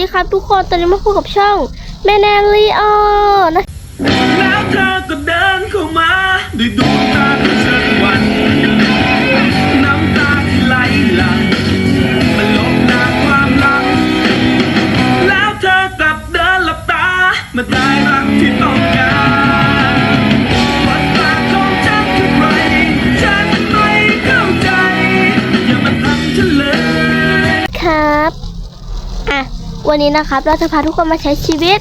ดีครับทุกคน ตอนนี้มาพบกับช่องแม่แนนลีออนะแล้วเธอก็เดินเข้ามาด้วยดวงตาที่เชิญวันน้ำตาที่ไหลหลังมันลบล้างความหลัง แล้วเธอกลับเดินหลับตามาได้รักที่ วันนี้นะครับ เราจะพาทุกคนมาใช้ชีวิต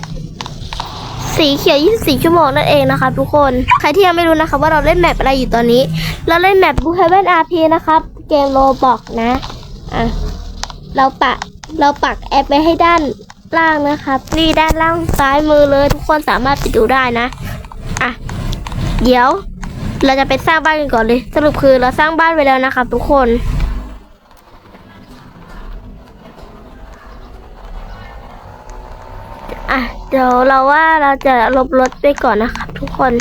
สีเขียว 24 ชั่วโมงนั่นเองนะครับทุกคน ใครที่ยังไม่รู้นะครับว่าเราเล่นแมปอะไรอยู่ตอนนี้ เราเล่นแมปบูเฮเวนอาร์พีนะครับ เกมโรบอกนะ อะ เราปะ เราปักแอปไว้ให้ด้านล่างนะครับนี่ด้านล่างซ้ายมือเลย ทุกคนสามารถไปดูได้นะ อะ เดี๋ยว เราจะไปสร้างบ้านกันก่อนเลย สรุปคือเราสร้างบ้านไว้แล้วนะครับทุกคน เดี๋ยวเราว่าเราจะลบรถไปก่อนนะครับ ทุกคน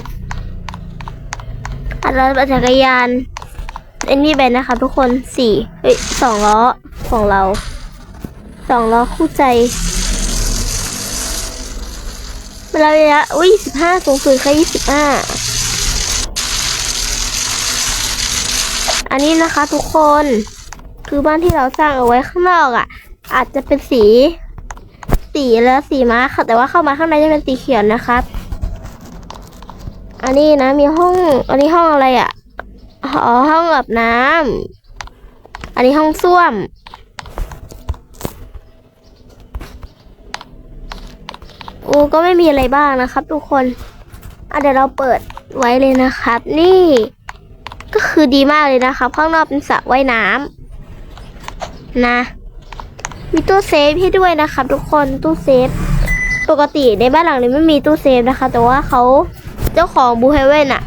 อะเราจักรยานอ้นี่ไปนะครับทุกคนสี่เฮ้ยสองล้อของเราสองล้อคู่ใจเราระยะอุ้ยสิบห้าสูงสุดแค่ยี่สิบห้าอันนี้นะคะทุกคนคือบ้านที่เราสร้างเอาไว้ข้างนอกอะ อาจจะเป็นสี สีแล้วสีม้าค่ะแต่ว่าเข้ามาข้างในจะเป็นสีเขียวนะครับ อันนี้นะมีห้อง อันนี้ห้องอะไรอะ่ะอ๋อห้องอาบน้ำอันนี้ห้องส้วม โอ้ก็ไม่มีอะไรบ้างนะครับ ทุกคนอะเดี๋ยวเราเปิดไว้เลยนะครับ นี่ ก็คือดีมากเลยนะครับข้างนอกเป็นสระว่ายน้ำนะ มีตู้เซฟให้ด้วยนะครับทุกคนตู้เซฟ ปกติในบ้านหลังนี้ไม่มีตู้เซฟนะคะ แต่ว่าเขาเจ้าของบูเฮเว่นอะ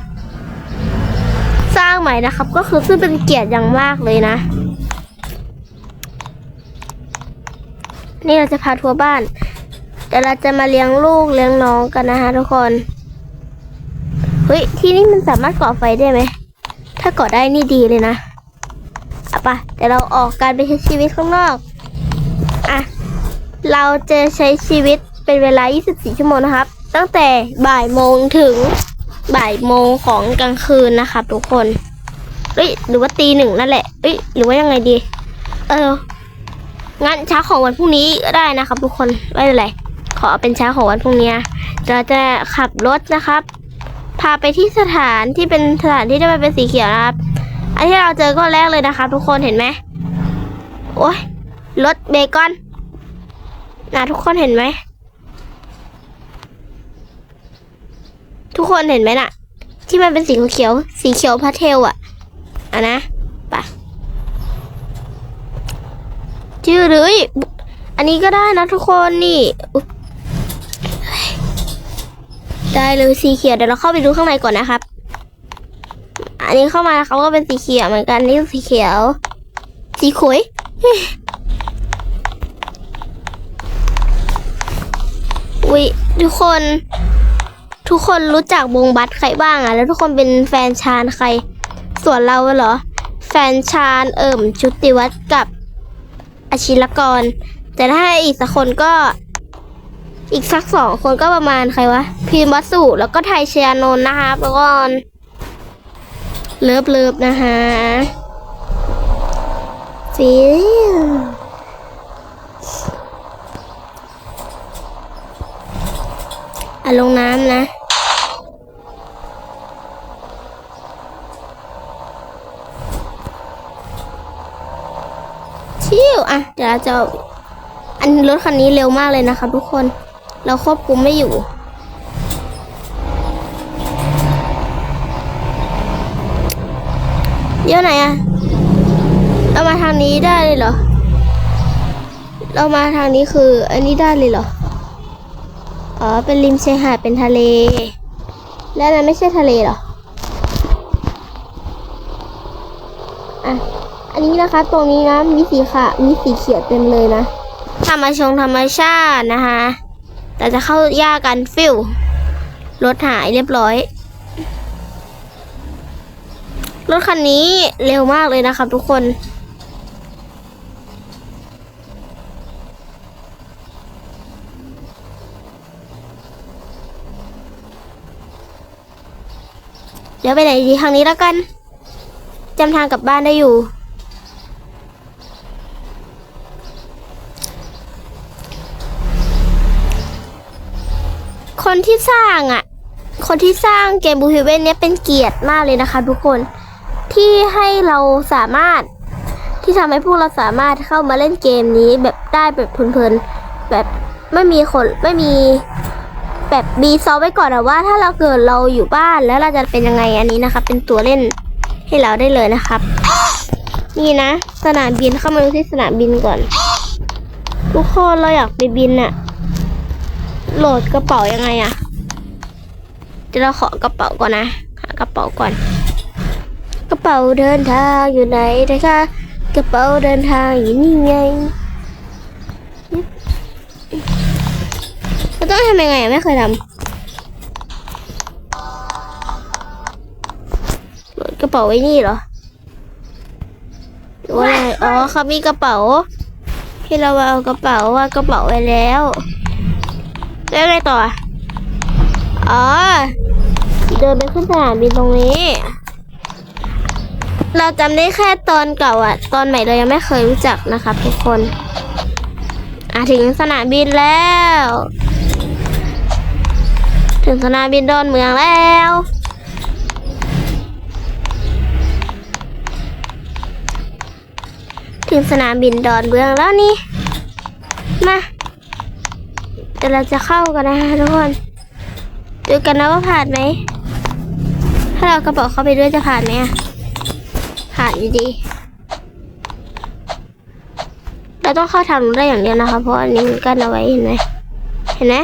สร้างใหม่นะครับ ก็คือซึ่งเป็นเกียรติอย่างมากเลยนะ นี่เราจะพาทัวร์บ้านเดี๋ยวเราจะมาเลี้ยงลูกเลี้ยงน้องกันนะคะทุกคนเฮ้ยที่นี่มันสามารถก่อไฟได้ไหมถ้าก่อได้นี่ดีเลยนะเอาปะเดี๋ยวเราออกการไปใช้ชีวิตข้างนอก เราจะใช้ชีวิตเป็นเวลา 24 ชั่วโมงนะครับ ตั้งแต่บ่ายโมงถึงบ่ายโมงของกลางคืนนะครับทุกคนเอ้ยหรือว่าตีหนึ่งนั่นแหละเอ้ยหรือว่ายังไงดี เออ งั้นเช้าของวันพรุ่งนี้ก็ได้นะครับ ทุกคนไม่เป็นไร ขอเป็นเช้าของวันพรุ่งนี้เราจะขับรถนะครับ พาไปที่สถานที่เป็นสถานที่ที่มันเป็นสีเขียวนะครับ อันที่เราเจอก็แรกเลยนะครับ ทุกคนเห็นไหมโอ้ยรถเบคอน นะทุกคนเห็นไหม ทุกคนเห็นไหมน่ะ ที่มันเป็นสีเขียว สีเขียวพาเทลอะอะนะไปะชื่อเลยอันนี้ก็ได้นะทุกคนนี่ ได้เลยสีเขียวเดี๋ยวเราเข้าไปดูข้างในก่อนนะครับ อันนี้เข้ามาเขาก็เป็นสีเขียวเหมือนกันนี่สีเขียว สีขุย อุ๊ยทุกคน ทุกคนรู้จักวงบัสใครบ้างอะแล้วทุกคนเป็นแฟนชานใคร ส่วนเราเหรอ แฟนชานเอิ่มชุติวัฒน์กับอาชิรกร แต่ถ้าอีกสักคนก็ อีกสักสองคนก็ประมาณใครวะพีมวัสสุแล้วก็ไทยชยนนท์นะคะแล้วก็เลิฟเลิฟนะคะฟิล อะ ลงน้ำนะชิวอะ เดี๋ยวเราจะอาอันรถคันนี้เร็วมากเลยนะคะทุกคน เราควบคุมไม่อยู่เดี๋ยวไหนอะเรามาทางนี้ได้เลยเหรอ เรามาทางนี้คือ อันนี้ได้เลยเหรอ อ๋อ เป็นริมชายหาด เป็นทะเล แล้วนั้นไม่ใช่ทะเลเหรอ อะ อันนี้นะคะ ตรงนี้นะ มีสีขาวมีสีเขียวเต็มเลยนะ ธรรมชงธรรมชาตินะคะ แต่จะเข้าย่ากันฟิวรถหายเรียบร้อย รถคันนี้เร็วมากเลยนะครับทุกคน ยวไปไหนดีทางนี้แล้วกันจำทางกลับบ้านได้อยู่ คนที่สร้างอะ คนที่สร้างเกมบูฮิเวนเนี่ยเป็นเกียรติมากเลยนะคะทุกคนที่ให้เราสามารถที่ทำให้พวกเราสามารถเข้ามาเล่นเกมนี้แบบได้แบบเพลินๆแบบไม่มีคนไม่มี แบบบีซอฟไว้ก่อนอะว่า ถ้าเราเกิดเราอยู่บ้านแล้วเราจะเป็นยังไงอันนี้นะครับเป็นตัวเล่นให้เราได้เลยนะครับ นี่นะ สนามบินเข้ามาดูที่สนามบินก่อน ทุกคนเราอยากไปบินอะโหลดกระเป๋ายังไงอะเดี๋ยวเราขอกระเป๋าก่อนนะหากระเป๋าก่อน กระเป๋าเดินทางอยู่ไหนนะคะกระเป๋าเดินทางอยู่นี่ไง ต้องทำยังไงไม่เคยทำกระเป๋าไว้นี่เหรอหรือว่าอะไรอ๋อเขามีกระเป๋าที่เราเอากระเป๋าว่ากระเป๋าไว้แล้วแล้วอะไรต่ออะอ๋อเดินไปขึ้นสนามบินตรงนี้ เราจำได้แค่ตอนเก่าอะตอนใหม่เรายังไม่เคยรู้จักนะครับทุกคนอะถึงสนามบินแล้ว ถึงสนามบินดอนเมืองแล้วถึงสนามบินดอนเมืองแล้วนี่ มาเดี๋ยวเราจะเข้ากันนะคะทุกคน ดูกันนะว่าผ่านไหม ถ้าเรากระเป๋าเข้าไปด้วยจะผ่านไหมอะผ่านอยู่ดี เราต้องเข้าทางนู้นได้อย่างเดียวนะคะ เพราะอันนี้มันกั้นเอาไว้เห็นไหม เห็นไหม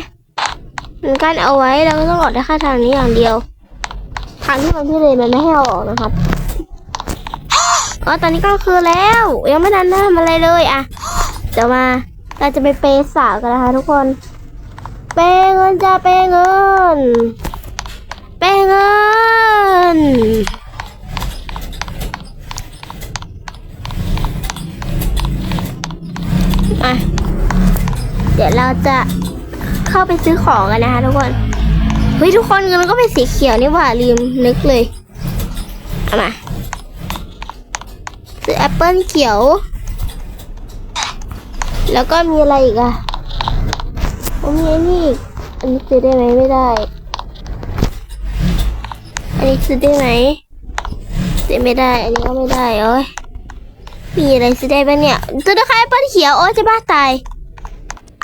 มันกั้นเอาไว้เราก็ต้องออกได้แค่ทางนี้อย่างเดียว ทางที่มันพี่เลยมันไม่ให้เราออกนะครับอ๋อตอนนี้ก็คือแล้ว ยังไม่ทันทำอะไรเลยอะเดี๋ยวมาเราจะไปเปย์สาวกันนะคะทุกคน เปย์เงินจะเปย์เงิน เปย์เงินมาเดี๋ยวเราจะ เข้าไปซื้อของกันนะคะทุกคนเฮ้ยทุกคนเงินก็เป็นสีเขียวนี่หว่าลืมนึกเลยเอามาซื้อแอปเปิลเขียว แล้วก็มีอะไรอีกอะโอ้มีไอ้นี่อีกอันนี้ซื้อได้ไหมไม่ได้ อันนี้ซื้อได้ไหมซื้อไม่ได้ อันนี้ก็ไม่ได้โอ้ยมีอะไรซื้อได้บ้างเนี่ยซื้อได้แค่แอปเปิลเขียวโอ้ยจะบ้าตาย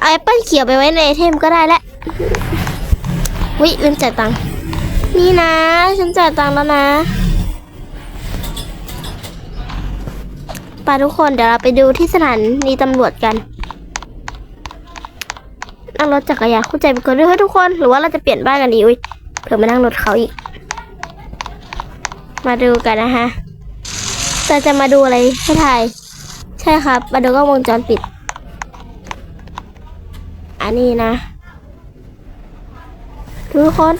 เอาแอปเปิลเขียวไปไว้ในไอเทมก็ได้แล้ววิลืมจ่ายตังค์นี่นะ ฉันจ่ายตังค์แล้วนะไปทุกคนเดี๋ยวเราไปดูที่สถานีตำรวจกันนั่งรถจักรยานคู่ใจไปก่อนด้วยเฮ้ยทุกคน หรือว่าเราจะเปลี่ยนบ้านกันดีอุ้ยเผื่อมานั่งรถเขาอีก มาดูกันนะฮะเราจะมาดูอะไรให้ถ่าย ใช่ครับ มาดูกล้องวงจรปิด อันนี้นะ ทุกคน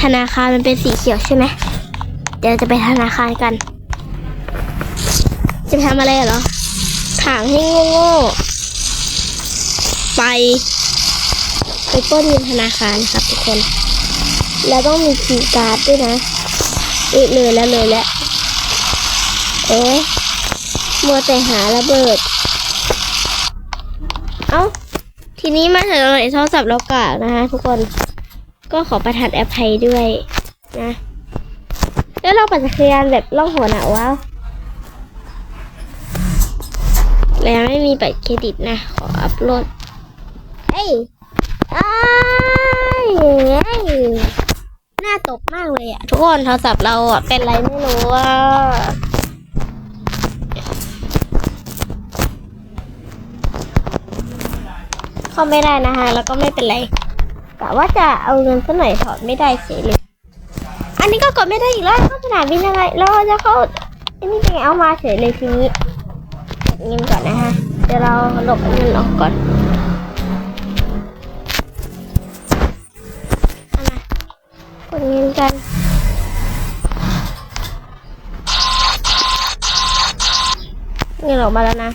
ธนาคารมันเป็นสีเขียวใช่ไหม เดี๋ยวจะไปธนาคารกัน จะทำอะไรเหรอ ถางให้โง่ๆไปไปป้นเงินธนาคารครับทุกคน แล้วต้องมีคีย์การ์ดด้วยนะเอยเลยแล้วเลยแล้ว เอ๊ะมัวแต่หาระเบิด เอ้า ทีนี้มาถึงหน่อยโทรศัพท์เรากานะคะทุกคน ก็ขอประทานแอปไทยด้วยนะ แล้วเราปั่นจักรยานแบบล่องหัวหนาวว้าวแล้วไม่มีบัตรเครดิตนะ ขออัพโหลด เฮ้ยไอ้ายเฮ้ยหน้าตกมากเลยอะทุกคนโทรศัพท์เราอะเป็นไรไม่รู้อะาไม่ได้นะคะแล้วก็ไม่เป็นไรแต่ว่าจะเอาเงินสักหน่อยถอดไม่ได้เสียเลย อันนี้ก็กดไม่ได้อีกแล้วเข้าสนามบินยังไงแล้วจะเข้าอันนี้ยังไงเอามาเฉยเลยทีนี้กดเงินก่อนนะฮะเดี๋ยวเราหลบเงินออกก่อนมากดเงินกันเงินออกมาแล้วนะ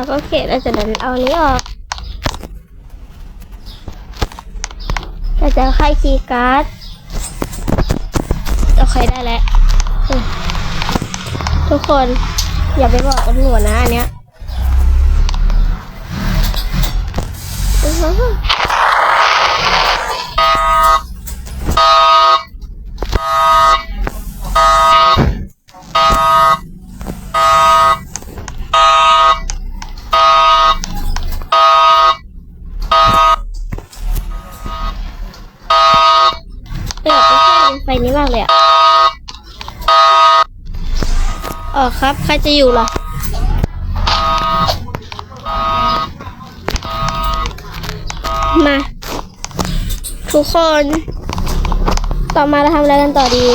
แล้วก็เขียนแล้วจะเดินเอานี้ออกเราจะค่ายคีย์การ์ดโอเคได้แล้วทุกคนอย่าไปบอกตำรวจนะอันเนี้ยอือฮึเปิดไปแค่ไฟ นี้มากเลยอะอ๋อครับ ใครจะอยู่ล่ะมา ทุกคน ต่อมาเราทำอะไรกันต่อดี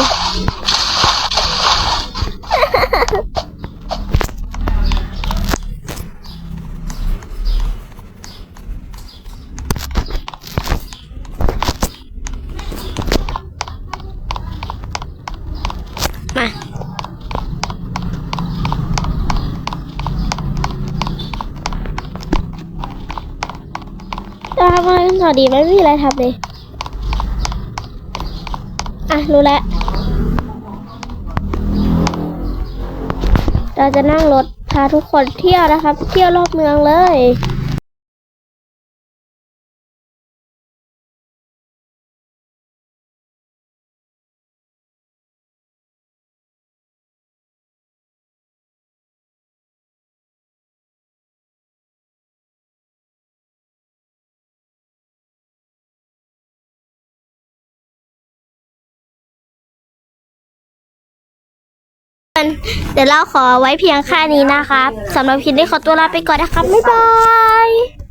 เราทำอะไรกันต่อดีไหมไม่มีอะไรทำเลย อะ รู้แล้ว เราจะนั่งรถพาทุกคนเที่ยวนะครับ เที่ยวรอบเมืองเลย เดี๋ยวเราขอไว้เพียงแค่นี้นะครับสำหรับคลิปนี้ขอตัวลาไปก่อนนะครับบ๊ายบาย